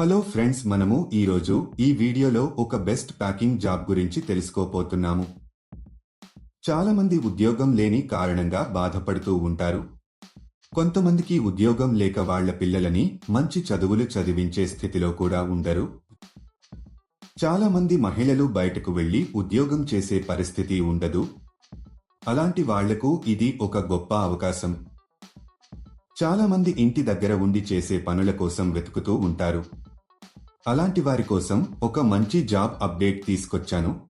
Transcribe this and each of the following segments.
Hello friends మనము ఈరోజు ఈ వీడియోలో ఒక బెస్ట్ ప్యాకింగ్ జాబ్ గురించి తెలుసుకోపోతున్నాము చాలామంది ఉద్యోగం లేని కారణంగా బాధపడుతూ ఉంటారు. కొంతమందికి ఉద్యోగం లేక వాళ్ళ పిల్లలని మంచి చదువులు చదివించే స్థితిలో కూడా ఉండరు. చాలామంది మహిళలు బయటకు వెళ్ళి ఉద్యోగం చేసే పరిస్థితి ఉండదు. అలాంటి వాళ్ళకు ఇది ఒక గొప్ప అవకాశం. చాలామంది ఇంటి దగ్గర ఉండి చేసే పనుల కోసం వెతుకుతూ ఉంటారు. అలాంటి వారి కోసం ఒక మంచి జాబ్ అప్డేట్ తీసుకొచ్చాను.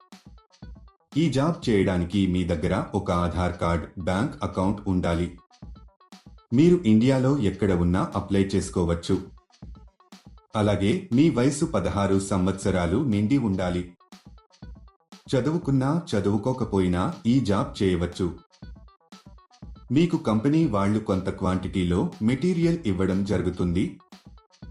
ఈ జాబ్ చేయడానికి మీ దగ్గర ఒక ఆధార్ కార్డ్ బ్యాంక్ అకౌంట్ ఉండాలి. మీరు ఇండియాలో ఎక్కడ ఉన్నా అప్లై చేసుకోవచ్చు. అలాగే మీ వయసు పదహారు సంవత్సరాలు నిండి ఉండాలి. చదువుకున్నా చదువుకోకపోయినా ఈ జాబ్ చేయవచ్చు. మీకు కంపెనీ వాళ్ళు కొంత క్వాంటిటీలో మెటీరియల్ ఇవ్వడం జరుగుతుంది.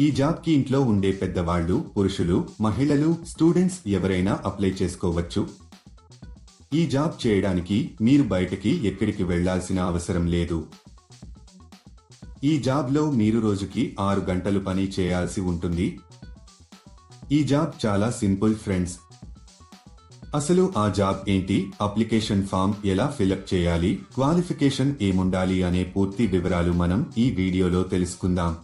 ఈ జాబ్కి ఇంట్లో ఉండే పెద్దవాళ్ళు పురుషులు మహిళలు స్టూడెంట్స్ ఎవరైనా అప్లై చేసుకోవచ్చు. ఈ జాబ్ చేయడానికి మీరు బయటకి ఎక్కడికి వెళ్ళాల్సిన అవసరం లేదు. ఈ జాబ్లో మీరు రోజుకి ఆరు గంటలు పని చేయాల్సి ఉంటుంది. ఈ జాబ్ చాలా సింపుల్ ఫ్రెండ్స్. అసలు ఆ జాబ్ ఏంటి? అప్లికేషన్ ఫామ్ ఎలా ఫిలప్ చేయాలి? క్వాలిఫికేషన్ ఏముండాలి? అనే పూర్తి వివరాలు మనం ఈ వీడియోలో తెలుసుకుందాం.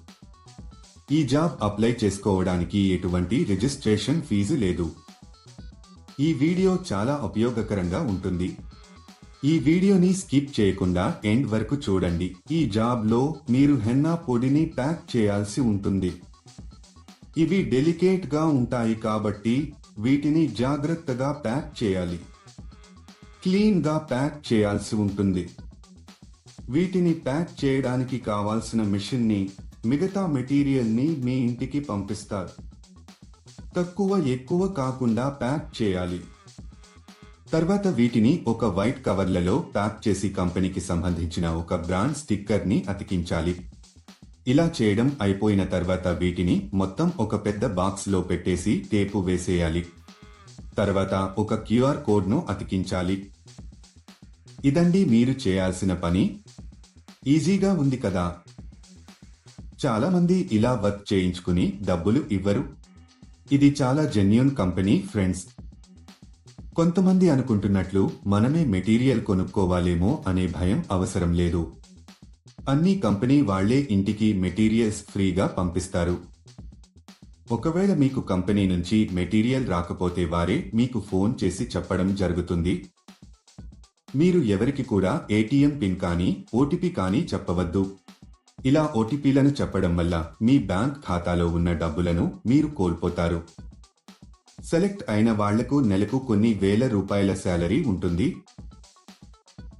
ఈ జాబ్ అప్లై చేసుకోవడానికి ఎటువంటి రిజిస్ట్రేషన్ ఫీజు లేదు. ఈ వీడియో చాలా ఉపయోగకరంగా ఉంటుంది. ఈ వీడియోని స్కిప్ చేయకుండా ఎండ్ వరకు చూడండి. ఈ జాబ్లో మీరు హెన్నా పొడిని ప్యాక్ చేయాల్సి ఉంటుంది. ఇవి డెలికేట్గా ఉంటాయి కాబట్టి వీటిని జాగ్రత్తగా ప్యాక్ చేయాలి. క్లీన్గా ప్యాక్ చేయాల్సి ఉంటుంది. వీటిని ప్యాక్ చేయడానికి కావాల్సిన మిషన్ని మిగతా మెటీరియల్ని మీ ఇంటికి పంపిస్తారు. తక్కువ ఎక్కువ కాకుండా ప్యాక్ చేయాలి. తర్వాత వీటిని ఒక వైట్ కవర్లలో ప్యాక్ చేసి కంపెనీకి సంబంధించిన ఒక బ్రాండ్ స్టిక్కర్ని అతికించాలి. ఇలా చేయడం అయిపోయిన తర్వాత వీటిని మొత్తం ఒక పెద్ద బాక్స్లో పెట్టేసి టేపు వేసేయాలి. తర్వాత ఒక క్యూఆర్ కోడ్ను అతికించాలి. ఇదండి మీరు చేయాల్సిన పని. ఈజీగా ఉంది కదా. చాలా మంది ఇలా వర్క్ చేయించుకుని డబ్బులు ఇవ్వరు. ఇది చాలా జెన్యున్ కంపెనీ ఫ్రెండ్స్. కొంతమంది అనుకుంటున్నట్లు మనమే మెటీరియల్ కొనుక్కోవాలేమో అనే భయం అవసరం లేదు. అన్ని కంపెనీ వాళ్ళే ఇంటికి మెటీరియల్స్ ఫ్రీగా పంపిస్తారు. ఒకవేళ మీకు కంపెనీ నుంచి మెటీరియల్ రాకపోతే వారే మీకు ఫోన్ చేసి చెప్పడం జరుగుతుంది. మీరు ఎవరికి కూడా ఏటీఎం పిన్ కానీ ఓటీపీ కానీ చెప్పవద్దు. ఇలా ఓటీపీలను చెప్పడం వల్ల మీ బ్యాంక్ ఖాతాలో ఉన్న డబ్బులను మీరు కోల్పోతారు. సెలెక్ట్ అయిన వాళ్ళకు నెలకు కొన్ని వేల రూపాయల శాలరీ ఉంటుంది.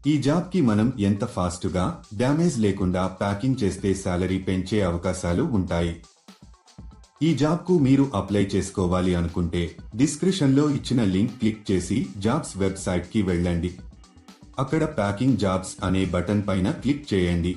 ఈ జాబ్కి మనం ఎంత ఫాస్ట్గా డ్యామేజ్ లేకుండా ప్యాకింగ్ చేస్తే శాలరీ పెంచే అవకాశాలు ఉంటాయి. ఈ జాబ్కు మీరు అప్లై చేసుకోవాలి అనుకుంటే డిస్క్రిప్షన్లో ఇచ్చిన లింక్ క్లిక్ చేసి జాబ్స్ వెబ్సైట్కి వెళ్ళండి. అక్కడ ప్యాకింగ్ జాబ్స్ అనే బటన్ పైన క్లిక్ చేయండి.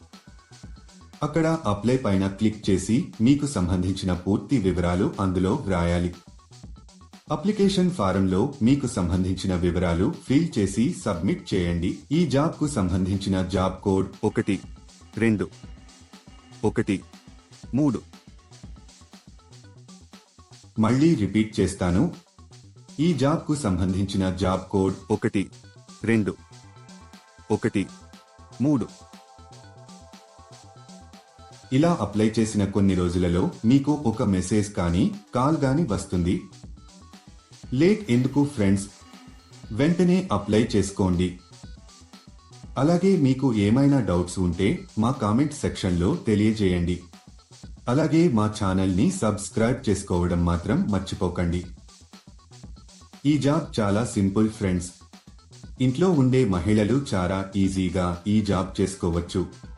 అక్కడ అప్లై పైన క్లిక్ చేసి మీకు సంబంధించిన పూర్తి వివరాలు అందులో వ్రాయాలి. అప్లికేషన్ ఫారంలో మీకు సంబంధించిన వివరాలు ఫిల్ చేసి సబ్మిట్ చేయండి. ఈ జాబ్కు సంబంధించిన జాబ్ కోడ్ ఒకటి రెండు ఒకటి మూడు. మళ్ళీ రిపీట్ చేస్తాను. ఈ జాబ్కు సంబంధించిన జాబ్ కోడ్ ఒకటి రెండు ఒకటి మూడు. ఇలా అప్లై చేసిన కొన్ని రోజులలో మీకు ఒక మెసేజ్ కానీ కాల్ గాని వస్తుంది. లేట్ ఎందుకు ఫ్రెండ్స్? వెంటనే అప్లై చేసుకోండి. అలాగే మీకు ఏమైనా డౌట్స్ ఉంటే మా కామెంట్ సెక్షన్లో తెలియజేయండి. అలాగే మా ఛానల్ని సబ్స్క్రైబ్ చేసుకోవడం మాత్రం మర్చిపోకండి. ఈ జాబ్ చాలా సింపుల్ ఫ్రెండ్స్. ఇంట్లో ఉండే మహిళలు చాలా ఈజీగా ఈ జాబ్ చేసుకోవచ్చు.